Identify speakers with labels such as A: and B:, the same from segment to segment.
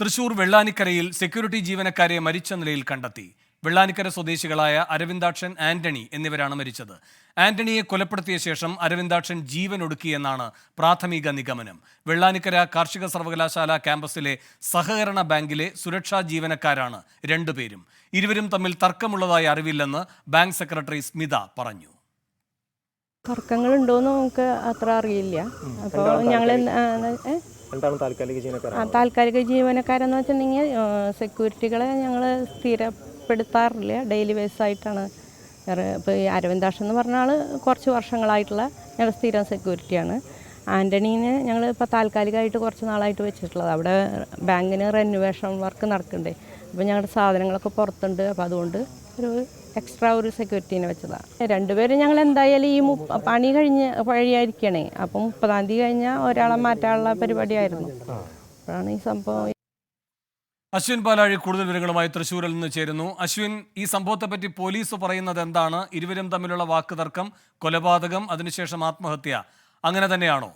A: Thrissur വെള്ളാനിക്കരയിൽ security ജീവനക്കാരെ മരിച്ച നിലയിൽ കണ്ടെത്തി. വെള്ളാനിക്കര സ്വദേശികളായ അരവിന്ദാക്ഷൻ ആന്റണി എന്നിവരാണ് മരിച്ചത്. ആന്റണിയെ കൊലപ്പെടുത്തിയ ശേഷം അരവിന്ദാക്ഷൻ ജീവൻ ഒടുക്കിയെന്നാണ് പ്രാഥമിക നിഗമനം. വെള്ളാനിക്കര കാർഷിക സർവകലാശാല ക്യാമ്പസിലെ സഹകരണ ബാങ്കിലെ സുരക്ഷാ ജീവനക്കാരാണ് രണ്ടുപേരും. ഇരുവരും തമ്മിൽ തർക്കമുള്ളതായി അറിവില്ലെന്ന് ബാങ്ക് സെക്രട്ടറി സ്മിത പറഞ്ഞു.
B: തർക്കങ്ങൾ എന്ന് നമുക്ക് അത്ര അറിയില്ല. അപ്പോൾ ഞങ്ങൾ
C: എന്താണ് താൽക്കാലിക ജീവനക്കാർ
B: താൽക്കാലിക ജീവനക്കാരെന്ന് വെച്ചിട്ടുണ്ടെങ്കിൽ സെക്യൂരിറ്റികളെ ഞങ്ങൾ സ്ഥിരപ്പെടുത്താറില്ല. ഡെയിലി ബേസ് ആയിട്ടാണ് ഇപ്പോൾ ഈ അരവിന്ദാഷ് എന്ന് പറഞ്ഞ കുറച്ച് വർഷങ്ങളായിട്ടുള്ള ഞങ്ങൾ സ്ഥിരം സെക്യൂരിറ്റിയാണ്. ആന്റണീനെ ഞങ്ങൾ ഇപ്പോൾ താൽക്കാലികമായിട്ട് കുറച്ച് നാളായിട്ട് വെച്ചിട്ടുള്ളത്. അവിടെ ബാങ്കിന് റെനുവേഷൻ വർക്ക് നടക്കുന്നുണ്ട്. അപ്പോൾ ഞങ്ങളുടെ സാധനങ്ങളൊക്കെ പുറത്തുണ്ട്. അപ്പോൾ അതുകൊണ്ട് ഒരു എക്സ്ട്രാ ഒരു സെക്യൂരിറ്റീനെ വെച്ചതാണ് രണ്ടുപേരും ഞങ്ങൾ എന്തായാലും ഈ പണി കഴിഞ്ഞ് വഴിയായിരിക്കണേ. അപ്പം മുപ്പതാം തീയതി കഴിഞ്ഞാൽ ഒരാളെ മാറ്റാനുള്ള പരിപാടിയായിരുന്നു. അപ്പോഴാണ് ഈ സംഭവം.
A: അശ്വിൻ പാലാഴി കൂടുതൽ വിവരങ്ങളുമായി തൃശൂരിൽ നിന്ന് ചേരുന്നു. അശ്വിൻ ഈ സംഭവത്തെപ്പറ്റി പോലീസ് പറയുന്നത് എന്താണ്? ഇരുവരും തമ്മിലുള്ള വാക്കുതർക്കം കൊലപാതകം അതിനുശേഷം ആത്മഹത്യ. അങ്ങനെ തന്നെയാണോ
D: ആ,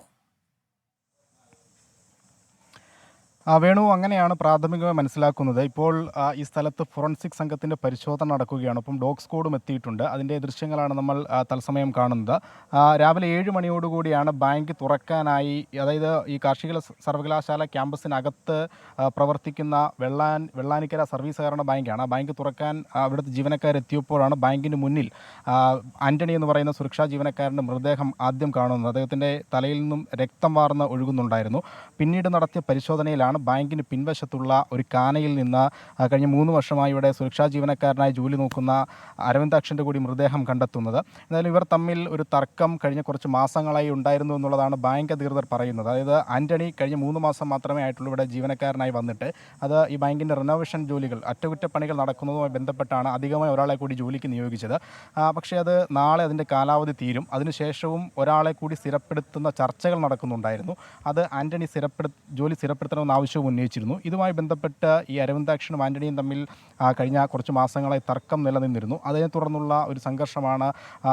D: വേണു അങ്ങനെയാണ് പ്രാഥമികമായി മനസ്സിലാക്കുന്നത്. ഇപ്പോൾ ഈ സ്ഥലത്ത് ഫോറൻസിക് സംഘത്തിന്റെ പരിശോധന നടക്കുകയാണ്. ഒപ്പം ഡോഗ് സ്ക്വാഡും എത്തിയിട്ടുണ്ട്. അതിന്റെ ദൃശ്യങ്ങളാണ് നമ്മൾ തത്സമയം കാണുന്നത്. രാവിലെ ഏഴ് മണിയോടുകൂടിയാണ് ബാങ്ക് തുറക്കാനായി അതായത് ഈ കാർഷിക സർവകലാശാല ക്യാമ്പസിനകത്ത് പ്രവർത്തിക്കുന്ന വെള്ളാൻ വെള്ളാനിക്കര സർവീസ് സഹകരണ ബാങ്കാണ്. ആ ബാങ്ക് തുറക്കാൻ അവിടുത്തെ ജീവനക്കാരെത്തിയപ്പോഴാണ് ബാങ്കിന് മുന്നിൽ ആന്റണി എന്ന് പറയുന്ന സുരക്ഷാ ജീവനക്കാരന്റെ മൃതദേഹം ആദ്യം കാണുന്നത്. അദ്ദേഹത്തിന്റെ തലയിൽ നിന്നും രക്തം വാർന്ന് ഒഴുകുന്നുണ്ടായിരുന്നു. പിന്നീട് നടത്തിയ പരിശോധനയിലാണ് ബാങ്കിന് പിൻവശത്തുള്ള ഒരു കാനയിൽ നിന്ന് കഴിഞ്ഞ മൂന്ന് വർഷമായി ഇവിടെ സുരക്ഷാ ജീവനക്കാരനായി ജോലി നോക്കുന്ന അരവിന്ദാക്ഷന്റെ കൂടി മൃതദേഹം കണ്ടെത്തുന്നത്. എന്നാലും ഇവർ തമ്മിൽ ഒരു തർക്കം കഴിഞ്ഞ കുറച്ച് മാസങ്ങളായി ഉണ്ടായിരുന്നു എന്നുള്ളതാണ് ബാങ്ക് അധികൃതർ പറയുന്നത്. അതായത് ആന്റണി കഴിഞ്ഞ മൂന്ന് മാസം മാത്രമേ ആയിട്ടുള്ളൂ ഇവിടെ ജീവനക്കാരനായി വന്നിട്ട്. അത് ഈ ബാങ്കിന്റെ റിനോവേഷൻ ജോലികൾ അറ്റകുറ്റപ്പണികൾ നടക്കുന്നതുമായി ബന്ധപ്പെട്ടാണ് അധികമായി ഒരാളെ കൂടി ജോലിക്ക് നിയോഗിച്ചത്. പക്ഷേ അത് നാളെ അതിന്റെ കാലാവധി തീരും. അതിനുശേഷവും ഒരാളെ കൂടി സ്ഥിരപ്പെടുത്തുന്ന ചർച്ചകൾ നടക്കുന്നുണ്ടായിരുന്നു. അത് ആന്റണി സ്ഥിരപ്പെടു ജോലി സ്ഥിരപ്പെടുത്തണമെന്ന് ആവശ്യവും ഉന്നയിച്ചിരുന്നു. ഇതുമായി ബന്ധപ്പെട്ട് ഈ അരവിന്ദാക്ഷനും ആന്റണിയും തമ്മിൽ കഴിഞ്ഞ കുറച്ച് മാസങ്ങളായി തർക്കം നിലനിന്നിരുന്നു. അതിനെ തുടർന്നുള്ള ഒരു സംഘർഷമാണ്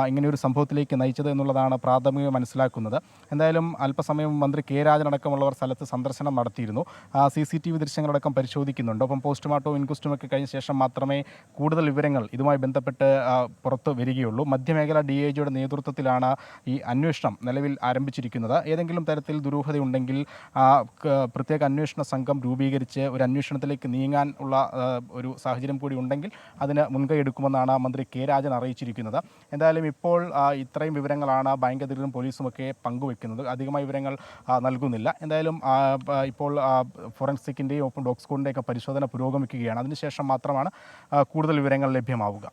D: ഇങ്ങനെയൊരു സംഭവത്തിലേക്ക് നയിച്ചത് എന്നുള്ളതാണ് പ്രാഥമികമായി മനസ്സിലാക്കുന്നത്. എന്തായാലും അല്പസമയം മന്ത്രി കെ രാജൻ അടക്കമുള്ളവർ സ്ഥലത്ത് സന്ദർശനം നടത്തിയിരുന്നു. സി സി ടി വി ദൃശ്യങ്ങളടക്കം പരിശോധിക്കുന്നുണ്ട്. ഒപ്പം പോസ്റ്റ്മോർട്ടവും ഇൻക്വസ്റ്റും ഒക്കെ കഴിഞ്ഞ ശേഷം മാത്രമേ കൂടുതൽ വിവരങ്ങൾ ഇതുമായി ബന്ധപ്പെട്ട് പുറത്ത് വരികയുള്ളൂ. മധ്യമേഖല ഡി ഐ ജിയുടെ നേതൃത്വത്തിലാണ് ഈ അന്വേഷണം നിലവിൽ ആരംഭിച്ചിരിക്കുന്നത്. ഏതെങ്കിലും തരത്തിൽ ദുരൂഹതയുണ്ടെങ്കിൽ പ്രത്യേക അന്വേഷണ സംഘം രൂപീകരിച്ച് ഒരു അന്വേഷണത്തിലേക്ക് നീങ്ങാൻ ഉള്ള ഒരു സാഹചര്യം കൂടി ഉണ്ടെങ്കിൽ അതിന് മുൻകൈ എടുക്കുമെന്നാണ് മന്ത്രി കെ രാജൻ അറിയിച്ചിരിക്കുന്നത്. എന്തായാലും ഇപ്പോൾ ഇത്രയും വിവരങ്ങളാണ് ബാങ്ക് അധികൃതരും പോലീസും ഒക്കെ പങ്കുവെക്കുന്നത്. അധികമായ വിവരങ്ങൾ നൽകുന്നില്ല. എന്തായാലും ഇപ്പോൾ ഫോറൻസിക്കിന്റെയും ഒപ്പം ഡോഗ് സ്കൂളിന്റെയൊക്കെ പരിശോധന പുരോഗമിക്കുകയാണ്. അതിനുശേഷം മാത്രമാണ് കൂടുതൽ വിവരങ്ങൾ ലഭ്യമാവുക.